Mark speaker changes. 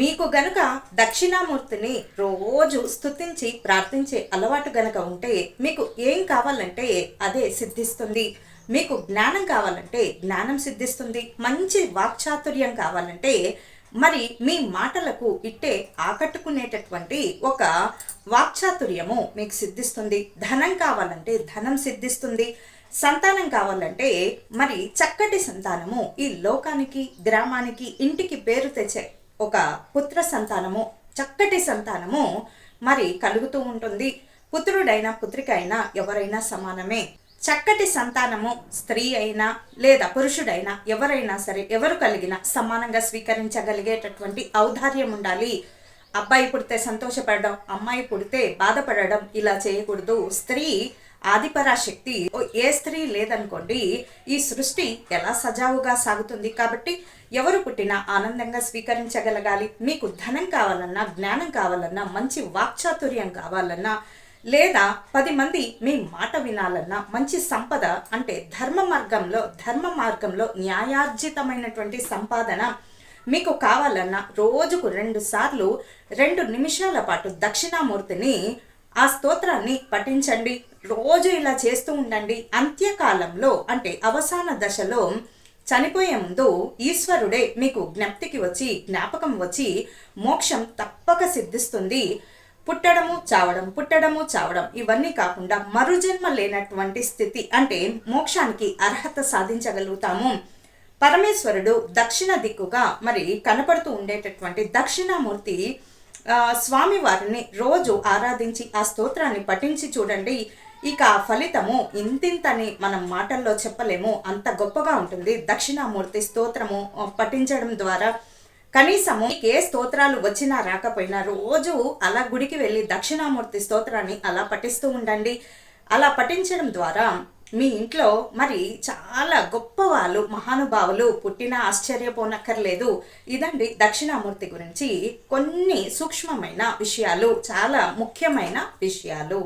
Speaker 1: మీకు గనుక దక్షిణామూర్తిని రోజు స్తుతించి ప్రార్థించే అలవాటు గనక ఉంటే మీకు ఏం కావాలంటే అదే సిద్ధిస్తుంది. మీకు జ్ఞానం కావాలంటే జ్ఞానం సిద్ధిస్తుంది. మంచి వాక్చాతుర్యం కావాలంటే మరి మీ మాటలకు ఇట్టే ఆకట్టుకునేటటువంటి ఒక వాక్చాతుర్యము మీకు సిద్ధిస్తుంది. ధనం కావాలంటే ధనం సిద్ధిస్తుంది. సంతానం కావాలంటే మరి చక్కటి సంతానము ఈ లోకానికి గ్రామానికి ఇంటికి పేరు తెచ్చే ఒక పుత్ర సంతానము చక్కటి సంతానము మరి కలుగుతూ ఉంటుంది. పుత్రుడైనా పుత్రిక అయినా ఎవరైనా సమానమే. చక్కటి సంతానము స్త్రీ అయినా లేదా పురుషుడైనా ఎవరైనా సరే ఎవరు కలిగినా సమానంగా స్వీకరించగలిగేటటువంటి ఔదార్యం ఉండాలి. అబ్బాయి పుడితే సంతోషపడడం అమ్మాయి పుడితే బాధపడడం ఇలా చేయకూడదు. స్త్రీ ఆదిపరాశక్తి ఓ ఏ స్త్రీ లేదనుకోండి ఈ సృష్టి ఎలా సజావుగా సాగుతుంది? కాబట్టి ఎవరు పుట్టినా ఆనందంగా స్వీకరించగలగాలి. మీకు ధనం కావాలన్నా జ్ఞానం కావాలన్నా మంచి వాక్చాతుర్యం కావాలన్నా లేదా పది మంది మీ మాట వినాలన్నా మంచి సంపద అంటే ధర్మ మార్గంలో ధర్మ మార్గంలో న్యాయార్జితమైనటువంటి సంపాదన మీకు కావాలన్నా రోజుకు రెండు సార్లు రెండు నిమిషాల పాటు దక్షిణామూర్తిని ఆ స్తోత్రాన్ని పఠించండి. రోజు ఇలా చేస్తూ ఉండండి. అంత్యకాలంలో అంటే అవసాన దశలో చనిపోయే ముందు ఈశ్వరుడే మీకు జ్ఞప్తికి వచ్చి జ్ఞాపకం వచ్చి మోక్షం తప్పక సిద్ధిస్తుంది. పుట్టడము చావడం పుట్టడము చావడం ఇవన్నీ కాకుండా మరుజన్మ లేనటువంటి స్థితి అంటే మోక్షానికి అర్హత సాధించగలుగుతాము. పరమేశ్వరుడు దక్షిణ దిక్కుగా మరి కనపడుతూ ఉండేటటువంటి దక్షిణామూర్తి స్వామివారిని రోజు ఆరాధించి ఆ స్తోత్రాన్ని పఠించి చూడండి. ఇక ఆ ఫలితము ఇంతింతని మనం మాటల్లో చెప్పలేము. అంత గొప్పగా ఉంటుంది. దక్షిణామూర్తి స్తోత్రము పఠించడం ద్వారా. కనీసము ఏ స్తోత్రాలు వచ్చినా రాకపోయినా రోజు అలా గుడికి వెళ్ళి దక్షిణామూర్తి స్తోత్రాన్ని అలా పఠిస్తూ ఉండండి. అలా పఠించడం ద్వారా మీ ఇంట్లో మరి చాలా గొప్ప వాళ్ళు మహానుభావులు పుట్టిన ఆశ్చర్యపోనక్కర్లేదు. ఇదండి దక్షిణామూర్తి గురించి కొన్ని సూక్ష్మమైన విషయాలు చాలా ముఖ్యమైన విషయాలు.